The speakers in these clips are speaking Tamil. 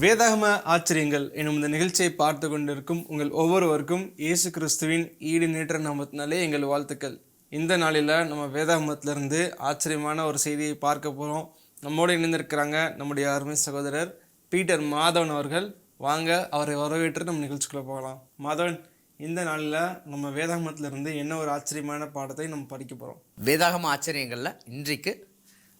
வேதாகம ஆச்சரியங்கள் எனும் இந்த நிகழ்ச்சியை பார்த்து கொண்டிருக்கும் உங்கள் ஒவ்வொருவருக்கும் இயேசு கிறிஸ்துவின் ஈடு நேற்ற நாமத்தினாலே எங்கள் வாழ்த்துக்கள். இந்த நாளில் நம்ம வேதாகமத்திலிருந்து ஆச்சரியமான ஒரு செய்தியை பார்க்க போகிறோம் நம்மோடு இணைந்திருக்கிறாங்க நம்முடைய அருமை சகோதரர் பீட்டர் மாதவன் அவர்கள். வாங்க அவரை வரவேற்று நம்ம நிகழ்ச்சிக்குள்ளே போகலாம். மாதவன் இந்த நாளில் நம்ம வேதாகமத்திலிருந்து என்ன ஒரு ஆச்சரியமான பாடத்தை நம்ம படிக்க போகிறோம் வேதாகம ஆச்சரியங்களில் இன்றைக்கு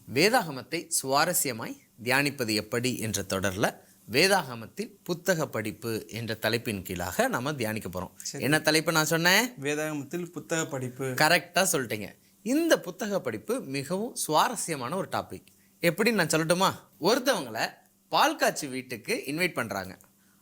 வேதாகமத்தை சுவாரஸ்யமாய் தியானிப்பது எப்படி என்ற தொடரில் வேதாகமத்தின் புத்தக படிப்பு என்ற தலைப்பின் கீழாக நம்ம தியானிக்க போகிறோம் என்ன தலைப்பு நான் சொன்னேன்? வேதாகமத்தில் புத்தக படிப்பு. கரெக்டாக சொல்லிட்டீங்க. இந்த புத்தக படிப்பு மிகவும் சுவாரஸ்யமான ஒரு டாபிக் எப்படின்னு நான் சொல்லட்டுமா? ஒருத்தவங்கள பால் காய்ச்சி வீட்டுக்கு இன்வைட் பண்ணுறாங்க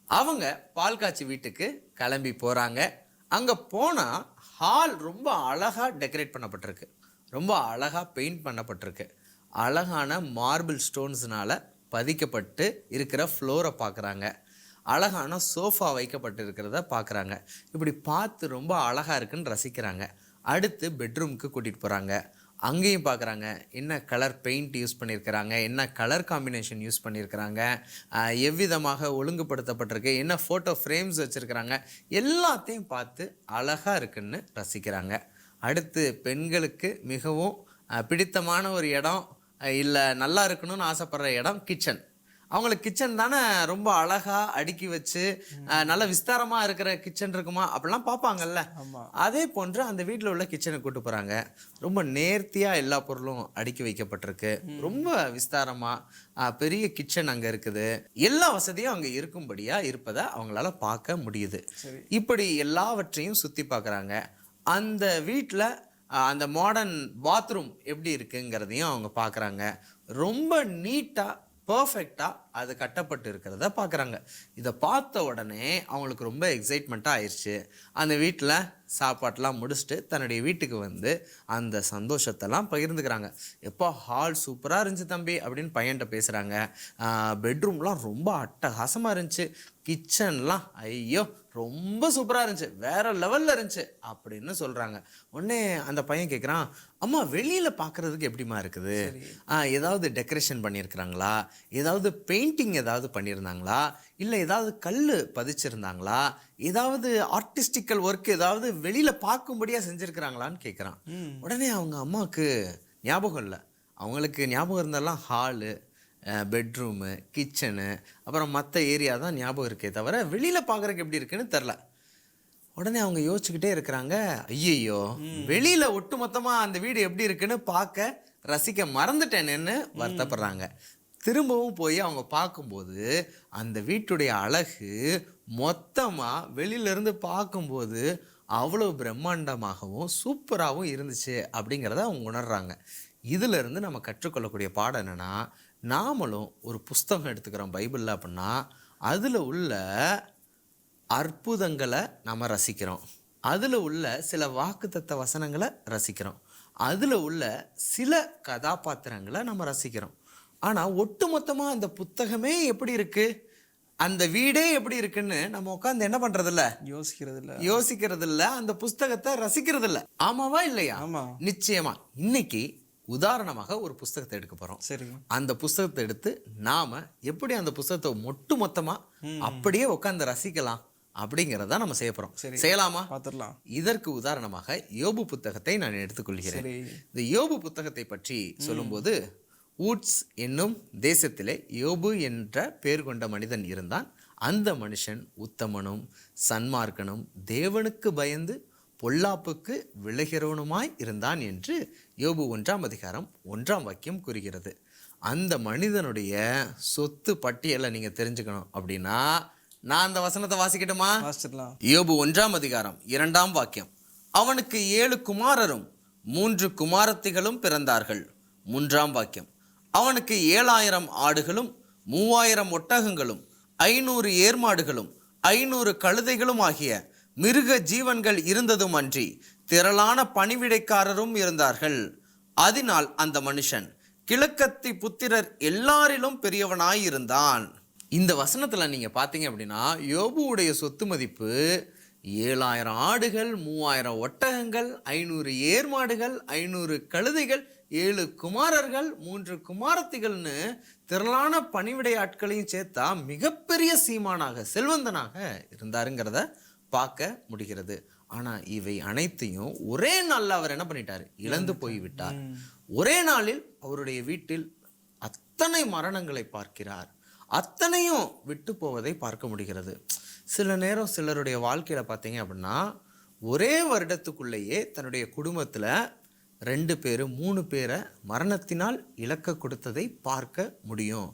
அவங்க பால் காய்ச்சி வீட்டுக்கு கிளம்பி போகிறாங்க அங்கே போனால் ஹால் ரொம்ப அழகாக டெக்கரேட் பண்ணப்பட்டிருக்கு. ரொம்ப அழகாக பெயிண்ட் பண்ணப்பட்டிருக்கு. அழகான மார்பிள் ஸ்டோன்ஸ்னால பதிக்கப்பட்டு இருக்கிற ஃப்ளோரை பார்க்குறாங்க அழகான சோஃபா வைக்கப்பட்டு இருக்கிறத பார்க்குறாங்க இப்படி பார்த்து ரொம்ப அழகாக இருக்குன்னு ரசிக்கிறாங்க. அடுத்து பெட்ரூமுக்கு கூட்டிகிட்டு போகிறாங்க அங்கேயும் பார்க்குறாங்க என்ன கலர் பெயிண்ட் யூஸ் பண்ணியிருக்கிறாங்க என்ன கலர் காம்பினேஷன் யூஸ் பண்ணியிருக்கிறாங்க எவ்விதமாக ஒழுங்குபடுத்தப்பட்டிருக்கு? என்ன ஃபோட்டோ ஃப்ரேம்ஸ் வச்சுருக்கிறாங்க? எல்லாத்தையும் பார்த்து அழகாக இருக்குன்னு ரசிக்கிறாங்க. அடுத்து பெண்களுக்கு மிகவும் பிடித்தமான ஒரு இடம் இல்லை நல்லா இருக்கணும்னு ஆசைப்படுற இடம் கிச்சன் அவங்களுக்கு கிச்சன் தானே ரொம்ப அழகா அடுக்கி வச்சு நல்ல விஸ்தாரமா இருக்கிற கிச்சன் இருக்குமா? அப்படிலாம் பார்ப்பாங்கல்ல. அதே போன்று அந்த வீட்டில் உள்ள கிச்சனை கூட்டு போறாங்க. ரொம்ப நேர்த்தியா எல்லா பொருளும் அடுக்கி வைக்கப்பட்டிருக்கு. ரொம்ப விஸ்தாரமா பெரிய கிச்சன் அங்க இருக்குது. எல்லா வசதியும் அங்க இருக்கும்படியா இருப்பதை அவங்களால பார்க்க முடியுது. இப்படி எல்லாவற்றையும் சுத்தி பார்க்கறாங்க. அந்த வீட்டில் அந்த மாடர்ன் பாத்ரூம் எப்படி இருக்குங்கிறதையும் அவங்க பார்க்குறாங்க ரொம்ப நீட்டாக பர்ஃபெக்டாக அது கட்டப்பட்டு இருக்கிறத பார்க்குறாங்க இதை பார்த்த உடனே அவங்களுக்கு ரொம்ப எக்ஸைட்மெண்ட்டாக ஆயிடுச்சு அந்த வீட்டில் சாப்பாட்டெலாம் முடிச்சுட்டு தன்னுடைய வீட்டுக்கு வந்து அந்த சந்தோஷத்தெல்லாம் பகிர்ந்துக்கிறாங்க. எப்போ ஹால் சூப்பராக இருந்துச்சு தம்பி அப்படின்னு பையன்கிட்ட பேசுகிறாங்க பெட்ரூம்லாம் ரொம்ப அட்டகாசமாக இருந்துச்சு. கிச்சன்லாம் ஐயோ ரொம்ப சூப்பராக இருந்துச்சு. வேற லெவலில் இருந்துச்சு. அப்படின்னு சொல்கிறாங்க உடனே அந்த பையன் கேட்குறான் அம்மா வெளியில் பார்க்குறதுக்கு எப்படிம்மா இருக்குது? ஏதாவது டெக்கரேஷன் பண்ணியிருக்கிறாங்களா ஏதாவது பெயிண்டிங் ஏதாவது பண்ணியிருந்தாங்களா இல்லை ஏதாவது கல் பதிச்சிருந்தாங்களா? ஏதாவது ஆர்டிஸ்டிக்கல் ஒர்க் ஏதாவது வெளியில் பார்க்கும்படியாக செஞ்சுருக்கிறாங்களான்னு கேட்குறான் உடனே அவங்க அம்மாவுக்கு ஞாபகம் இல்லை. அவங்களுக்கு ஞாபகம் இருந்தெல்லாம் ஹாலு பெட்ரூமு கிச்சனு அப்புறம் மற்ற ஏரியா தான் ஞாபகம் இருக்கே தவிர வெளியில் பார்க்குறக்கு எப்படி இருக்குன்னு தெரில உடனே அவங்க யோசிச்சுக்கிட்டே இருக்கிறாங்க ஐயையோ வெளியில ஒட்டுமொத்தமா அந்த வீடு எப்படி இருக்குன்னு பார்க்க ரசிக்க மறந்துட்டேனேன்னு வருத்தப்படுறாங்க. திரும்பவும் போய் அவங்க பார்க்கும்போது அந்த வீட்டுடைய அழகு மொத்தமா வெளியில இருந்து பார்க்கும்போது அவ்வளோ பிரம்மாண்டமாகவும் சூப்பராகவும் இருந்துச்சு. அப்படிங்கிறத அவங்க உணர்றாங்க. இதுல இருந்து நம்ம கற்றுக்கொள்ளக்கூடிய பாடம் என்னன்னா நாமளும் ஒரு புஸ்தகம் எடுத்துக்கிறோம் பைபிளில் அப்படின்னா அதில் உள்ள அற்புதங்களை நம்ம ரசிக்கிறோம். அதில் உள்ள சில வாக்குத்தத்த வசனங்களை ரசிக்கிறோம். அதில் உள்ள சில கதாபாத்திரங்களை நம்ம ரசிக்கிறோம். ஆனால் ஒட்டுமொத்தமாக அந்த புத்தகமே எப்படி இருக்கு? அந்த வீடே எப்படி இருக்குன்னு நம்ம உட்காந்து என்ன பண்றதில்ல? யோசிக்கிறது இல்லை யோசிக்கிறது இல்ல அந்த புஸ்தகத்தை ரசிக்கிறது இல்ல ஆமாவா இல்லையா? ஆமா. நிச்சயமா. இன்னைக்கு உதாரணமாக ஒரு புஸ்தகத்தை எடுக்க போறோம். சரிங்க. அந்த புஸ்தகத்தை எடுத்து நாம எப்படி அந்த புஸ்தகத்தை ஒட்டு மொத்தமா அப்படியே உட்காந்து ரசிக்கலாம் அப்படிங்கிறத நம்ம செய்ய போறோம். செய்யலாமா? பார்த்துடலாம் இதற்கு உதாரணமாக யோபு புத்தகத்தை நான் எடுத்துக்கொள்கிறேன். சரி. இந்த யோபு புத்தகத்தை பற்றி சொல்லும்போது ஊட்ஸ் என்னும் தேசத்திலே யோபு என்ற பேர் கொண்ட மனிதன் இருந்தான். அந்த மனுஷன் உத்தமனும் சன்மார்க்கனும் தேவனுக்கு பயந்து பொல்லாப்புக்கு விளைகிறவனுமாய் இருந்தான் என்று யோபு ஒன்றாம் அதிகாரம் ஒன்றாம் வாக்கியம் கூறுகிறது. அந்த மனிதனுடைய சொத்து பட்டியலை நீங்க தெரிஞ்சுக்கணும். அப்படின்னா நான் அந்த வசனத்தை வாசிக்கட்டுமா? யோபு ஒன்றாம் அதிகாரம் இரண்டாம் வாக்கியம். அவனுக்கு ஏழு குமாரரும் மூன்று குமாரத்திகளும் பிறந்தார்கள். மூன்றாம் வாக்கியம். அவனுக்கு ஏழாயிரம் ஆடுகளும் மூவாயிரம் ஒட்டகங்களும் ஐநூறு ஏர்மாடுகளும் ஐநூறு கழுதைகளும் ஆகிய மிருக ஜீவன்கள் இருந்ததும் அன்றி திரளான பணிவிடைக்காரரும் இருந்தார்கள். அதனால் அந்த மனுஷன் கிழக்கத்தி புத்திரர் எல்லாரிலும் பெரியவனாயிருந்தான். இந்த வசனத்தில் நீங்கள் பார்த்தீங்க அப்படின்னா யோபுவுடைய சொத்து மதிப்பு ஏழாயிரம் ஆடுகள் மூவாயிரம் ஒட்டகங்கள் ஐநூறு ஏர்மாடுகள் ஐநூறு கழுதைகள் ஏழு குமாரர்கள் மூன்று குமாரத்திகள்னு திரளான பணிவிடை ஆட்களையும் சேர்த்தா மிகப்பெரிய சீமானாக செல்வந்தனாக இருந்தாருங்கிறத பார்க்க முடிகிறது. ஆனா இவை அனைத்தையும் ஒரே நாள்ல அவர் என்ன பண்ணிட்டாரு? இழந்து போய்விட்டார். ஒரே நாளில் அவருடைய வீட்டில் அத்தனை மரணங்களை பார்க்கிறார். அத்தனையும் விட்டு போவதை பார்க்க முடிகிறது. சில நேரம் சிலருடைய வாழ்க்கையில பார்த்தீங்க அப்படின்னா ஒரே வருடத்துக்குள்ளேயே தன்னுடைய குடும்பத்துல ரெண்டு பேர் மூணு பேரை மரணத்தினால் இழக்க கொடுத்ததை பார்க்க முடியும்.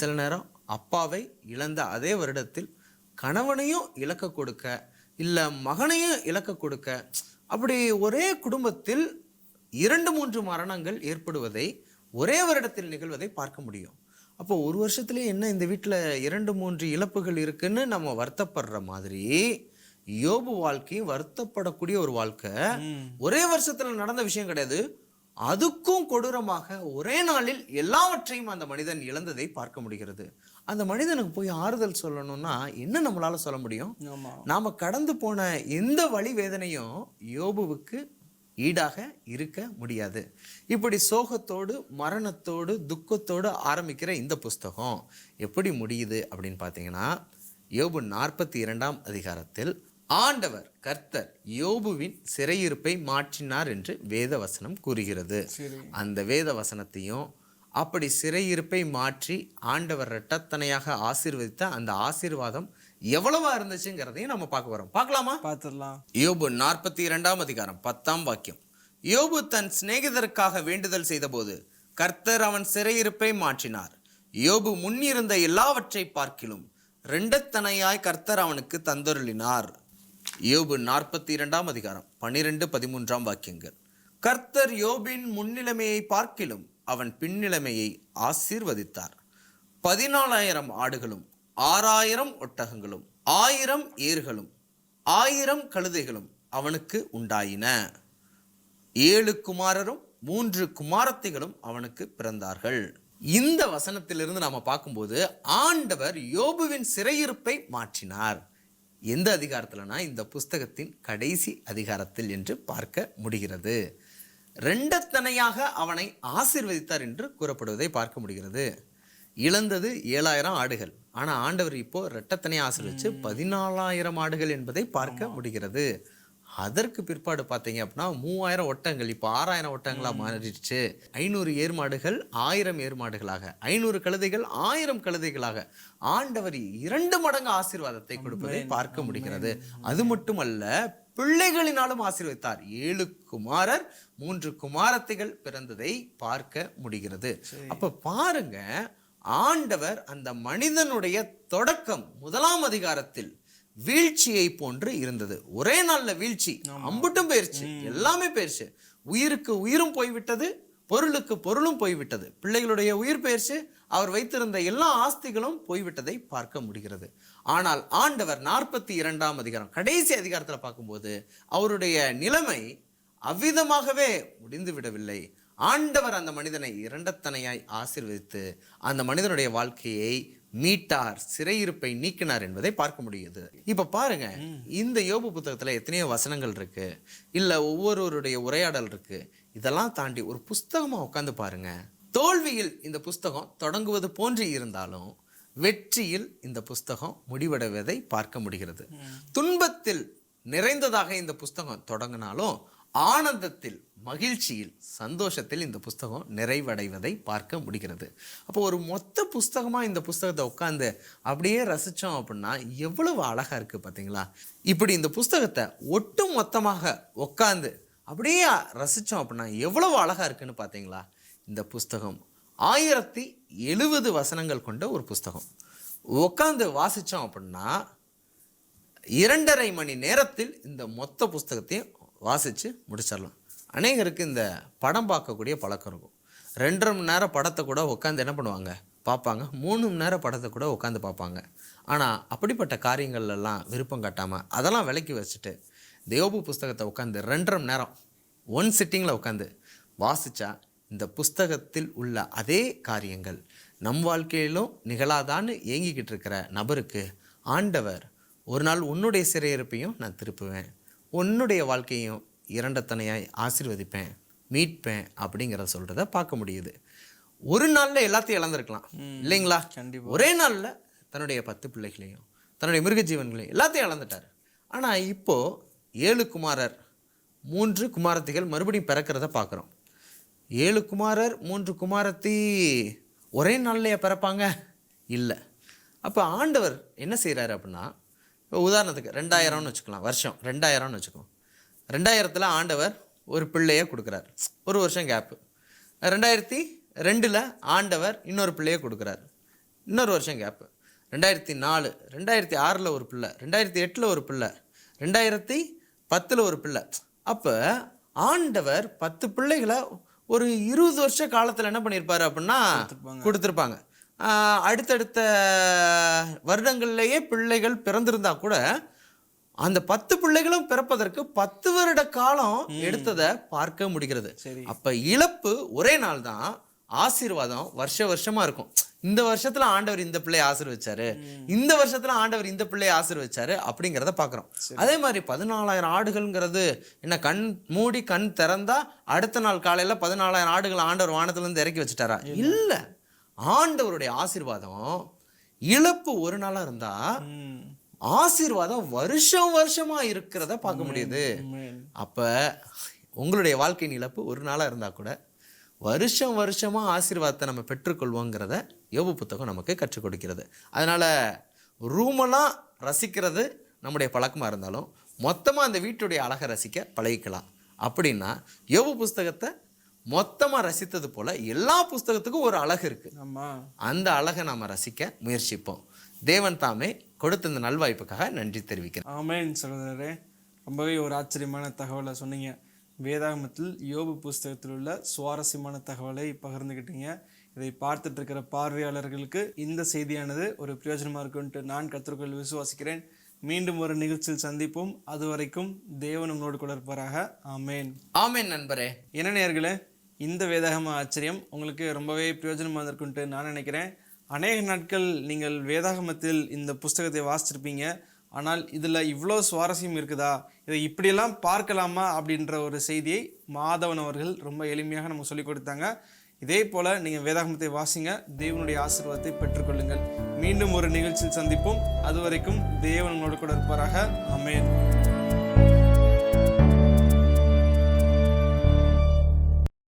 சில நேரம் அப்பாவை இழந்த அதே வருடத்தில் கணவனையும் இழக்க கொடுக்க இல்லை மகனையும் இழக்க கொடுக்க. அப்படி ஒரே குடும்பத்தில் இரண்டு மூன்று மரணங்கள் ஏற்படுவதை ஒரே வருடத்தில் நிகழ்வதை பார்க்க முடியும். அப்போ ஒரு வருஷத்துலேயே என்ன இந்த வீட்டில் இரண்டு மூன்று இழப்புகள் இருக்குன்னு நம்ம வருத்தப்படுற மாதிரி யோபு வாழ்க்கையும் வருத்தப்படக்கூடிய ஒரு வாழ்க்கை. ஒரே வருஷத்துல நடந்த விஷயம் கிடையாது. அதுக்கும் கொடூரமாக ஒரே நாளில் எல்லாவற்றையும் அந்த மனிதன் இழந்ததை பார்க்க முடிகிறது. அந்த மனிதனுக்கு போய் ஆறுதல் சொல்லணும்னா என்ன நம்மளால சொல்ல முடியும்? நாம கடந்து போன எந்த வழி வேதனையும் யோபுவுக்கு ஈடாக இருக்க முடியாது. இப்படி சோகத்தோடு மரணத்தோடு துக்கத்தோடு ஆரம்பிக்கிற இந்த புஸ்தகம் எப்படி முடியுது அப்படின்னு பார்த்தீங்கன்னா யோபு நாற்பத்தி இரண்டாம் அதிகாரத்தில் ஆண்டவர் கர்த்தர் யோபுவின் சிறையிருப்பை மாற்றினார் என்று வேத வசனம் கூறுகிறது அந்த வேத வசனத்தையும் அப்படி சிறையிருப்பை மாற்றி ஆண்டவர் இரட்டத்தனையாக ஆசீர்வதித்த அந்த ஆசீர்வாதம் எவ்வளவா இருந்துச்சுங்கிறதையும் நம்ம பார்க்க வரோம். பார்க்கலாமா? பார்த்துடலாம். யோபு நாற்பத்தி இரண்டாம் அதிகாரம் பத்தாம் வாக்கியம். யோபு தன் சிநேகிதருக்காக வேண்டுதல் செய்தபோது கர்த்தர் அவன் சிறையிருப்பை மாற்றினார். யோபு முன்னிருந்த எல்லாவற்றை பார்க்கிலும் ரெண்டத்தனையாய் கர்த்தர் அவனுக்கு தந்தருளினார். யோபு நாற்பத்தி இரண்டாம் அதிகாரம் பன்னிரெண்டு பதிமூன்றாம் வாக்கியங்கள். கர்த்தர் யோபின் முன்னிலைமையை பார்க்கிலும் அவன் பின்னிலைமையை ஆசீர்வதித்தார். பதினாலாயிரம் ஆடுகளும் ஆறாயிரம் ஒட்டகங்களும் ஆயிரம் ஏர்களும் ஆயிரம் கழுதைகளும் அவனுக்கு உண்டாயின. ஏழு குமாரரும் மூன்று குமாரத்திகளும் அவனுக்கு பிறந்தார்கள். இந்த வசனத்திலிருந்து நாம் பார்க்கும்போது ஆண்டவர் யோபுவின் சிறையிருப்பை மாற்றினார். எந்த அதிகாரத்தில்னா இந்த புஸ்தகத்தின் கடைசி அதிகாரத்தில் என்று பார்க்க முடிகிறது. ரெண்டத்தனையாக அவனை ஆசீர்வதித்தார் என்று கூறப்படுவதை பார்க்க முடிகிறது. இழந்தது ஏழாயிரம் ஆடுகள். ஆனா ஆண்டவர் இப்போ ரெட்டத்தனையை ஆசீர்வதிச்சு பதினாலாயிரம் ஆடுகள் என்பதை பார்க்க முடிகிறது. அதற்கு பிற்பாடு பார்த்தீங்க அப்படின்னா மூவாயிரம் ஒட்டங்கள் இப்போ ஆறாயிரம் ஒட்டங்களா மாறிடுச்சு. ஐநூறு ஏர்மாடுகள் ஆயிரம் ஏர்மாடுகளாக ஐநூறு கழுதைகள் ஆயிரம் கழுதைகளாக. ஆண்டவர் இரண்டு மடங்கு ஆசீர்வாதத்தை கொடுப்பதை பார்க்க முடிகிறது. அது மட்டுமல்ல பிள்ளைகளினாலும் ஆசீர்வதித்தார். ஏழு குமாரர் மூன்று குமாரத்திகள் பிறந்ததை பார்க்க முடிகிறது. அப்ப பாருங்க ஆண்டவர் அந்த மனிதனுடைய தொடக்கம் முதலாம் அதிகாரத்தில் வீழ்ச்சியை போன்று இருந்தது. ஒரே நாள்ல வீழ்ச்சி. அம்புட்டும் போயிருச்சு. எல்லாமே போயிருச்சு. உயிருக்கு உயிரும் போய்விட்டது பொருளுக்கு பொருளும் போய்விட்டது. பிள்ளைகளுடைய உயிர் போயிருச்சு அவர் வைத்திருந்த எல்லா ஆஸ்திகளும் போய்விட்டதை பார்க்க முடிகிறது. ஆனால் ஆண்டவர் நாற்பத்தி இரண்டாம் அதிகாரம் கடைசி அதிகாரத்தில் பார்க்கும்போது அவருடைய நிலைமை அவ்விதமாகவே முடிந்து விடவில்லை. ஆண்டவர் அந்த மனிதனை இரண்டத்தனையாய் ஆசீர்வதித்து அந்த மனிதனுடைய வாழ்க்கையை மீட்டார் சிறையிருப்பை நீக்கினார் என்பதை பார்க்க முடியுது. இப்ப பாருங்க இந்த யோபு புத்தகத்துல எத்தனையோ வசனங்கள் இருக்கு. இல்ல ஒவ்வொருவருடைய உரையாடல் இருக்கு. இதெல்லாம் தாண்டி ஒரு புஸ்தகமா உட்காந்து பாருங்க. தோல்வியில் இந்த புஸ்தகம் தொடங்குவது போன்று இருந்தாலும் வெற்றியில் இந்த புஸ்தகம் முடிவடைவதை பார்க்க முடிகிறது. துன்பத்தில் நிறைந்ததாக இந்த புஸ்தகம் தொடங்கினாலும் ஆனந்தத்தில் மகிழ்ச்சியில் சந்தோஷத்தில் இந்த புஸ்தகம் நிறைவடைவதை பார்க்க முடிகிறது. அப்போ ஒரு மொத்த புஸ்தகமாக இந்த புஸ்தகத்தை உட்காந்து அப்படியே ரசித்தோம் அப்படின்னா எவ்வளவு அழகாக இருக்குது பார்த்தீங்களா இப்படி இந்த புஸ்தகத்தை ஒட்டு மொத்தமாக உட்காந்து அப்படியே ரசித்தோம் அப்படின்னா எவ்வளவு அழகாக இருக்குன்னு பார்த்தீங்களா இந்த புஸ்தகம். ஆயிரத்தி எழுபது வசனங்கள் கொண்ட ஒரு புஸ்தகம். உட்காந்து வாசித்தோம் அப்படின்னா இரண்டரை மணி நேரத்தில் இந்த மொத்த புஸ்தகத்தையும் வாசித்து முடிச்சிடலாம் அநேகருக்கு இந்த படம் பார்க்கக்கூடிய பழக்கம் இருக்கும். ரெண்டரை மணி நேரம் படத்தை கூட உட்காந்து என்ன பண்ணுவாங்க? பார்ப்பாங்க. மூணு மணி நேரம் படத்தை கூட உட்காந்து பார்ப்பாங்க. ஆனால் அப்படிப்பட்ட காரியங்கள்லாம் விருப்பம் காட்டாமல் அதெல்லாம் விலக்கி வச்சுட்டு தேவபு புஸ்தகத்தை உட்காந்து ரெண்டரை மணி நேரம் ஒன் சிட்டிங்கில் உட்காந்து வாசித்தா இந்த புஸ்தகத்தில் உள்ள அதே காரியங்கள் நம் வாழ்க்கையிலும் நிகழாதான்னு ஏங்கிக்கிட்டு இருக்கிற நபருக்கு ஆண்டவர் ஒரு நாள் உன்னுடைய சிறையிருப்பையும் நான் திருப்புவேன். உன்னுடைய வாழ்க்கையும் இரண்டத்தனையாய் ஆசீர்வதிப்பேன் மீட்பேன் அப்படிங்கிறத சொல்கிறத பார்க்க முடியுது. ஒரு நாளில் எல்லாத்தையும் இழந்திருக்கலாம். இல்லைங்களா? கண்டிப்பா. ஒரே நாளில் தன்னுடைய பத்து பிள்ளைகளையும் தன்னுடைய மிருக ஜீவன்களையும் எல்லாத்தையும் இழந்துட்டார். ஆனால் இப்போ ஏழு குமாரர் மூன்று குமாரத்திகள் மறுபடியும் பிறக்கிறத பார்க்குறோம். ஏழு குமாரர் மூன்று குமாரத்தி ஒரே நாள்லையே பிறப்பாங்க? இல்லை. அப்போ ஆண்டவர் என்ன செய்கிறாரு அப்படின்னா இப்போ உதாரணத்துக்கு ரெண்டாயிரம்னு வச்சுக்கலாம் வருஷம். ரெண்டாயிரம்னு வச்சுக்கோம் ரெண்டாயிரத்தில் ஆண்டவர் ஒரு பிள்ளையை கொடுக்குறாரு. ஒரு வருஷம் கேப்பு ரெண்டாயிரத்தி ரெண்டில் ஆண்டவர் இன்னொரு பிள்ளையை கொடுக்குறாரு. இன்னொரு வருஷம் கேப்பு ரெண்டாயிரத்தி நாலு ரெண்டாயிரத்தி ஆறில் ஒரு பிள்ளை ரெண்டாயிரத்தி எட்டில் ஒரு பிள்ளை ரெண்டாயிரத்தி பத்தில் ஒரு பிள்ளை. அப்போ ஆண்டவர் பத்து பிள்ளைகளை ஒரு இருபது வருஷ காலத்தில் என்ன பண்ணியிருப்பாரு அப்படின்னா கொடுத்துருப்பாங்க. அடுத்தடுத்த வருடங்கள்லேயே பிள்ளைகள் பிறந்திருந்தா கூட அந்த பத்து பிள்ளைகளும் பிறப்பதற்கு பத்து வருட காலம் எடுத்ததை பார்க்க முடிகிறது. அப்ப இழப்பு ஒரே நாள் தான் ஆசீர்வாதம் வருஷ வருஷமா இருக்கும். இந்த வருஷத்துல ஆண்டவர் இந்த பிள்ளையை ஆசீர்வச்சாரு. இந்த வருஷத்துல ஆண்டவர் இந்த பிள்ளையை ஆசீர்வச்சாரு அப்படிங்கிறத பார்க்குறோம் அதே மாதிரி பதினாலாயிரம் ஆடுகள்ங்கிறது என்ன கண் மூடி கண் திறந்தா அடுத்த நாள் காலையில பதினாலாயிரம் ஆடுகள் ஆண்டவர் வானத்துல இருந்து இறக்கி வச்சுட்டாரா? இல்ல. ஆண்டவருடைய ஆசீர்வாதம் இழப்பு ஒரு நாளா இருந்தா. ஆசீர்வாதம் வருஷம் வருஷமா இருக்கிறத பார்க்க முடியுது. அப்ப உங்களுடைய வாழ்க்கையின் இழப்பு ஒரு நாளா இருந்தா கூட வருஷம் வருஷமா ஆசீர்வாதத்தை நம்ம பெற்றுக்கொள்வோங்கிறத யோபு புத்தகம் நமக்கு கற்றுக் கொடுக்கிறது. அதனால ரூமெல்லாம் ரசிக்கிறது நம்முடைய பழக்கமா இருந்தாலும் மொத்தமா அந்த வீட்டுடைய அழகை ரசிக்க பழகிக்கலாம். அப்படின்னா யோபு புஸ்தகத்தை மொத்தமா ரசித்தது போல எல்லா புஸ்தகத்துக்கும் ஒரு அழகு இருக்கு. ஆமா. அந்த அழகை நாம ரசிக்க முயற்சிப்போம். தேவன் தாமே கொடுத்த இந்த நல்வாய்ப்புக்காக நன்றி தெரிவிக்கிறேன். ஆமென் சகோதரரே. ரொம்பவே ஒரு ஆச்சரியமான தகவலை சொன்னீங்க. வேதாகமத்தில் யோபு புஸ்தகத்தில் உள்ள சுவாரஸ்யமான தகவலை பகிர்ந்துக்கிட்டீங்க இதை பார்த்துட்டு இருக்கிற பார்வையாளர்களுக்கு இந்த செய்தியானது ஒரு பிரயோஜனமாக இருக்கும்ட்டு நான் கத்திற்குள் விசுவாசிக்கிறேன். மீண்டும் ஒரு நிகழ்ச்சியில் சந்திப்போம். அது வரைக்கும் தேவன் உங்களோடு கூட இருப்பாராக. ஆமேன். ஆமென் நண்பரே. என்ன நேயர்களே இந்த வேதாகம ஆச்சரியம் உங்களுக்கு ரொம்பவே பிரயோஜனமாக இருக்குன்ட்டு நான் நினைக்கிறேன். அநேக நாட்கள் நீங்கள் வேதாகமத்தில் இந்த புஸ்தகத்தை வாசிச்சிருப்பீங்க. ஆனால் இதில் இவ்வளோ சுவாரஸ்யம் இருக்குதா? இதை இப்படியெல்லாம் பார்க்கலாமா? அப்படின்ற ஒரு செய்தியை மாதவன் அவர்கள் ரொம்ப எளிமையாக நமக்கு சொல்லிக் கொடுத்தாங்க. இதே போல் நீங்கள் வேதாகமத்தை வாசிங்க. தேவனுடைய ஆசீர்வாதத்தை பெற்றுக்கொள்ளுங்கள். மீண்டும் ஒரு நிகழ்ச்சியில் சந்திப்போம். அதுவரைக்கும் தேவன் உங்களோடு கூட இருப்பாராக. அமேன்